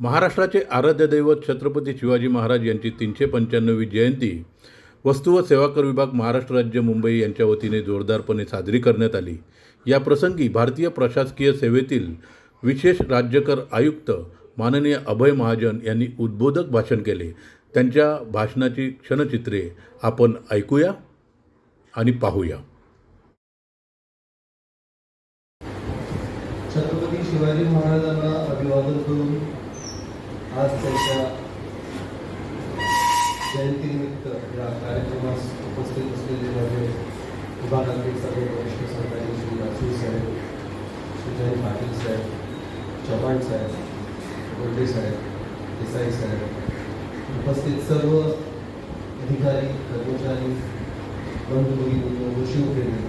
महाराष्ट्राचे आराध्य दैवत छत्रपती शिवाजी महाराज यांची तीनशे पंच्याण्णवी जयंती वस्तू व सेवा कर विभाग महाराष्ट्र राज्य मुंबई यांच्या वतीने जोरदारपणे साजरी करण्यात आली. या प्रसंगी भारतीय प्रशासकीय सेवेतील विशेष राज्यकर आयुक्त माननीय अभय महाजन यांनी उद्बोधक भाषण केले. त्यांच्या भाषणाची क्षणचित्रे आपण ऐकूया आणि पाहूया. छत्रपती शिवाजी महाराजांना अभिवादन करून आज जयंतीनिमित्त या कार्यक्रमास उपस्थित असलेले माझे विभागातील सर्व वरिष्ठ सरकारी श्री राजू साहेब सुजय पाटील साहेब चव्हाण साहेब गोल्डे साहेब देसाई साहेब उपस्थित सर्व अधिकारी कर्मचारी बंधू शिवप्रेमी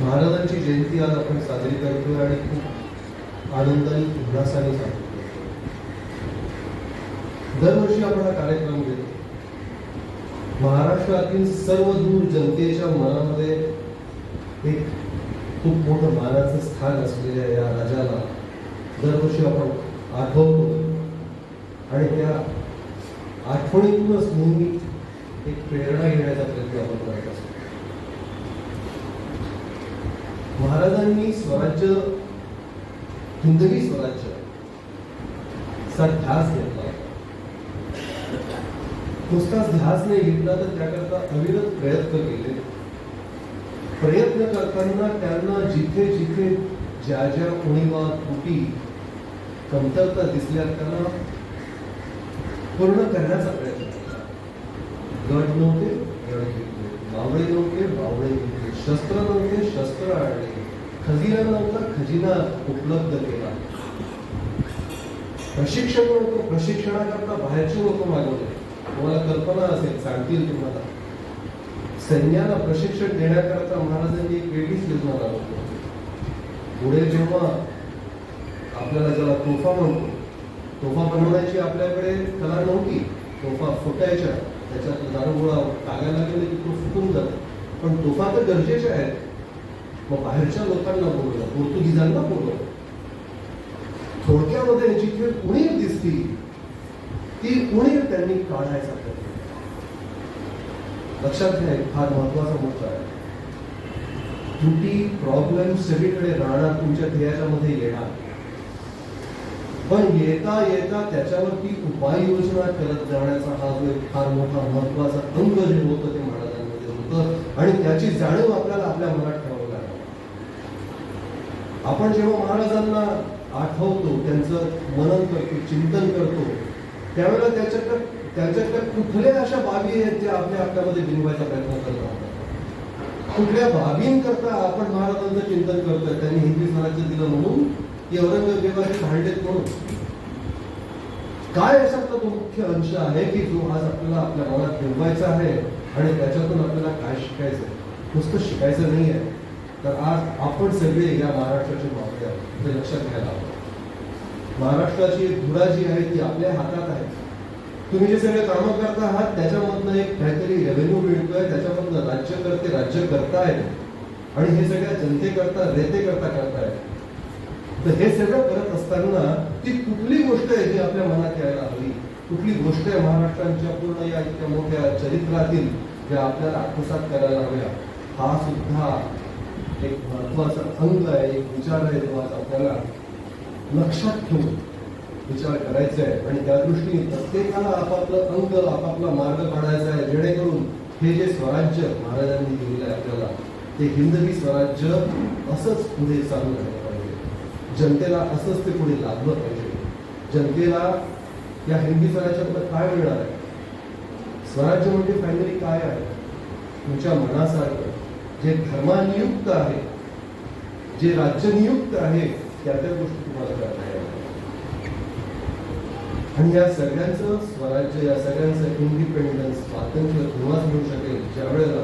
महाराजांची जयंती आज आपण साजरी करतोय आणि खूप आनंदाने उल्हासाने साजरी दरवर्षी आपण हा कार्यक्रम घेतो. महाराष्ट्रातील सर्व दूर जनतेच्या मनामध्ये एक खूप मोठं मानाचं स्थान असलेल्या या राजाला दरवर्षी आपण आठवतो. आणि त्या आठवणीतूनच नेहमी एक प्रेरणा घेण्याचा प्रयत्न आपण करत असतो. महाराजांनी स्वराज्य हिंदवी स्वराज्य. ध्यास घेतला. नुसताच ध्यास नाही घेतला तर त्याकरता अविरत प्रयत्न केले. प्रयत्न करताना त्यांना जिथे जिथे ज्या ज्या उणीवा त्रुटी कमतरता दिसल्या त्यांना पूर्ण करण्याचा प्रयत्न केला. गट नव्हते गड घेतले. बावळे नव्हते बावळे घेतले. शस्त्र नव्हते शस्त्र आणले. खजिना नव्हता खजिना उपलब्ध केला. प्रशिक्षण होतं प्रशिक्षणाकरता बाहेरचे लोक मागवले. तुम्हाला कल्पना असेल सांगतील तुम्हाला. सैन्याला प्रशिक्षण देण्याकरता महाराजांनी एक वेगळीच योजना राबवली. पुढे जेव्हा आपल्याला ज्याला तोफा म्हणतो तोफा बनवण्याची आपल्याकडे कला नव्हती. तोफा फुटायच्या त्याच्यात दारुगोळा टाकायला गेले की तो फुटून जातो. पण तोफा तर गरजेच्या आहेत. मग बाहेरच्या लोकांना बोलवलं पोर्तुगीजांना बोलवलं थोडक्यामध्ये जिथे उणीव दिसती ती उणीव त्यांनी काढायचा प्रयत्न लक्षात घ्या एक फार महत्त्वाचा मुद्दा आहे. त्रुटी प्रॉब्लेम सगळीकडे राहणार तुमच्या ध्येयाच्या मध्ये येणार. पण येता येता त्याच्यावरती उपाययोजना करत जाण्याचा हा जो एक फार मोठा महत्त्वाचा अंग जे होतं ते महाराजांमध्ये होतं. आणि त्याची जाणीव आपल्याला आपल्या मनात ठेवा आपण जेव्हा महाराजांना आठवतो त्यांचं मनन करतो चिंतन करतो त्यावेळेला त्याच्याकडे त्यांच्याकडे कुठल्या अशा बाबी आहेत ज्या आपल्या आपल्यामध्ये बिनवायचा प्रयत्न करत आहोत? कुठल्या बाबींकरता आपण महाराजांचं चिंतन करतोय? त्यांनी हिंदवी स्वराज्य दिलं म्हणून? की औरंगजेबाचे भांडेत म्हणून काय असा तो मुख्य अंश आहे की जो आज आपल्याला आपल्या मनात ठेवायचा आहे आणि त्याच्यातून आपल्याला काय शिकायचं नुसतं शिकायचं नाही आहे तर आज आपण सगळे या महाराष्ट्राचे मागणी आहोत. हे लक्षात घ्यायला हवं. महाराष्ट्राची धुरा जी आहे ती आपल्या हातात आहे. तुम्ही जे सगळे कामं करता आहात त्याच्यामधनं एक काहीतरी रेव्हेन्यू मिळतोय त्याच्यामधनं राज्यकर्ते राज्य करतायत. आणि हे सगळ्या जनतेकरता रेतेकरता करतायत. तर हे सगळं करत असताना ती कुठली गोष्ट आहे जी आपल्या मनात यायला हवी? कुठली गोष्ट आहे महाराष्ट्रांच्या पूर्ण या इतक्या मोठ्या चरित्रातील ज्या आपल्याला आत्मसात करायला हव्या? हा सुद्धा एक महत्त्वाचा अंग आहे एक विचार आहे जो आज आपल्याला लक्षात ठेवून विचार करायचा आहे. आणि त्या दृष्टीने प्रत्येकाला आपापलं अंग आपापला मार्ग काढायचा आहे जेणेकरून हे जे स्वराज्य महाराजांनी दिलेलं आहे आपल्याला ते हिंदवी स्वराज्य असंच पुढे चालू राहिलं पाहिजे. जनतेला असंच ते पुढे लाभलं पाहिजे. जनतेला या हिंदी स्वराज्यातलं काय मिळणार आहे? स्वराज्य म्हणजे फायनली काय आहे? तुमच्या मनासारखं जे धर्मानियुक्त आहे जे राज्यनियुक्त आहे त्या त्या गोष्टी तुम्हाला करता येणार आणि या सगळ्यांचं स्वराज्य या सगळ्यांचं इंडिपेंडन्स स्वातंत्र्य तेव्हाच मिळू शकेल ज्यावेळेला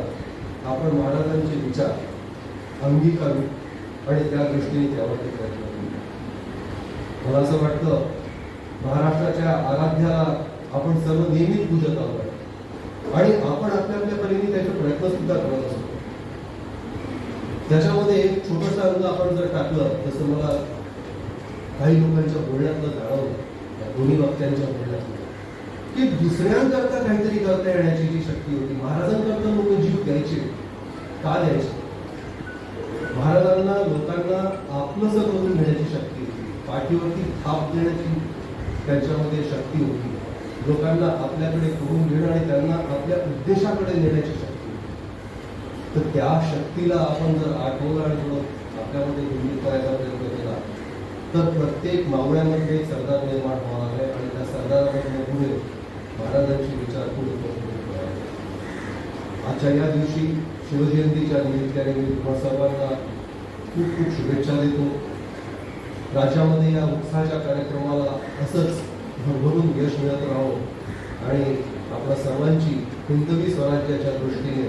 आपण महाराजांचे विचार अंगीकारू आणि त्या दृष्टीने त्यावरती प्रयत्न करू. मला असं वाटतं महाराष्ट्राच्या आराध्याला आपण सर्व नेहमीच पूजत आहोत. आणि आपण आपल्या आपल्या परीने त्याचे प्रयत्न सुद्धा करत असतो त्याच्यामध्ये एक छोटासा अंग आपण जर टाकलं तसं मला काही लोकांच्या बोलण्यातलं जाणवलं या दोन्ही वक्त्यांच्या बोलण्यातलं की दुसऱ्यांकरता काहीतरी करता येण्याची जी शक्ती होती महाराजांकरता लोक जीव द्यायचे का द्यायचे? महाराजांना लोकांना आपलंसं करून घेण्याची शक्ती होती पाठीवरती थाप देण्याची त्यांच्यामध्ये शक्ती होती. लोकांना आपल्याकडे करून घेणं आणि त्यांना आपल्या उद्देशाकडे नेण्याची शक्ती. तर त्या शक्तीला आपण जर आठवलं आणि थोडं आपल्यामध्ये निर्मित करायचा प्रयत्न केला तर प्रत्येक मावळ्यामध्ये एक सरदार निर्माण होणार आहे आणि त्या सरदारामध्ये पुढे महाराजांची विचार पुढे आहे. आजच्या या दिवशी शिवजयंतीच्या निमित्ताने मी तुम्हा सर्वांना खूप खूप शुभेच्छा देतो राज्यामध्ये या उत्साहाच्या कार्यक्रमाला असंच भरभरून यश मिळत राहो आणि आपल्या सर्वांची हिंदवी स्वराज्याच्या दृष्टीने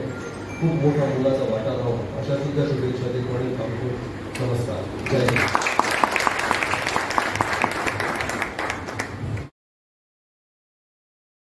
खूप मोठा मुलाचा वाटा राहो. अशा सुद्धा शुभेच्छा देतो आणि थांबतो नमस्कार. जय हिंद.